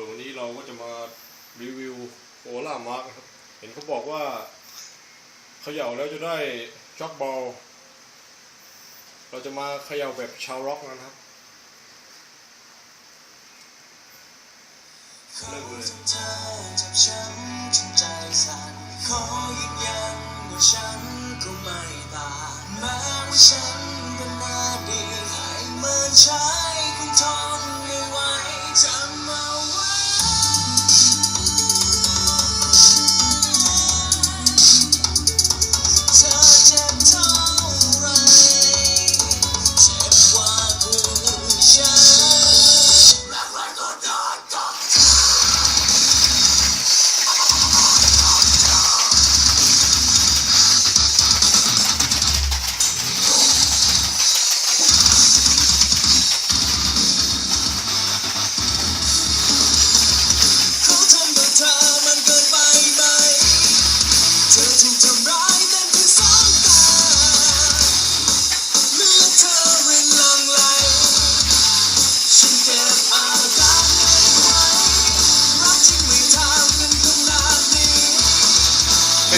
อวันนี้เราก็จะมารีวิวโอล่ามาร์กครับ เห็นเขาบอกว่าเขย่าแล้วจะได้ช็อกบอล เราจะมาเขย่าแบบชาวร็อกนะครับเริ่มเลยขอยืนยันว่าฉันก็ไม่ตาแม้ว่าฉันเป็นอดีให้เหมือนใช้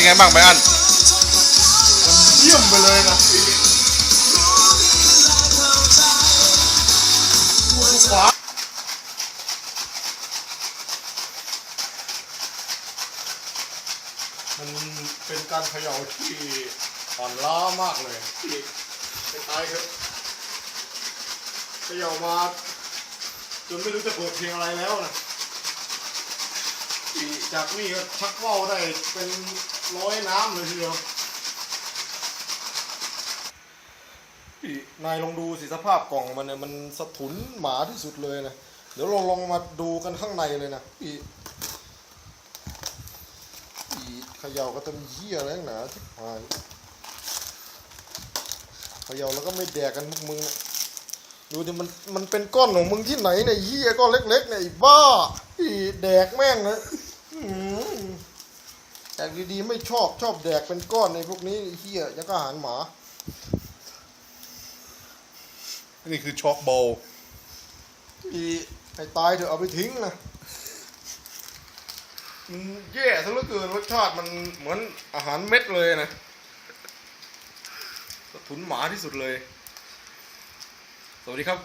ไงบ้างไบอันทนกับเยี่ยมไปเลยนะขวามันเป็นการเขย่าที่อ่อนล้ามากเลยที่ไปตายเถอะเขย่ามาจนไม่รู้จะเปิดเพลงอะไรแล้วนะ จากนี่ก็ชักว่าวได้เป็นร้อยน้ำเลยทีเดียวอีนายลองดูสิสภาพกล่องมันเนี่ยมันสะทุนหมาที่สุดเลยนะเดี๋ยวเราลองมาดูกันข้างในเลยนะอีอีเขย่าก็ต้องเหี้ยอะไรนักหนาที่หายเขย่าแล้วก็ไม่แดกกันพวกมึงเนี่ยดูดิมันมันเป็นก้อนของมึงที่ไหนเนี่ยเหี้ยก้อนเล็กๆเนี่ยบ้าอีแดกแม่งนะ กดีๆไม่ชอบชอบแดกเป็นก้อนในพวกนี้ไอ้เหี้ยยังก็อาหารหมา นี่คือช็อกโบว์อีให้ตายเถอะเอาไปทิ้งนะมันแย่ซะเหลือเกินรสชาติมันเหมือนอาหารเม็ดเลยนะกระถุนหมาที่สุดเลย สวัสดีครับ